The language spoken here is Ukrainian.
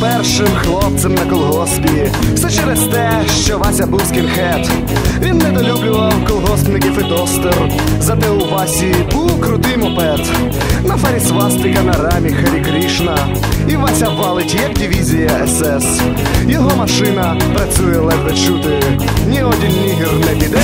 Першим хлопцем на колгоспі. Все через те, що Вася був скінхед. Він недолюблював колгоспників і достер. Зате у Васі був крутий мопед. На фарі свастика на рамі Харі Крішна. І Вася валить, як дивізія СС. Його машина працює ледве чути. Ні один нігер не піде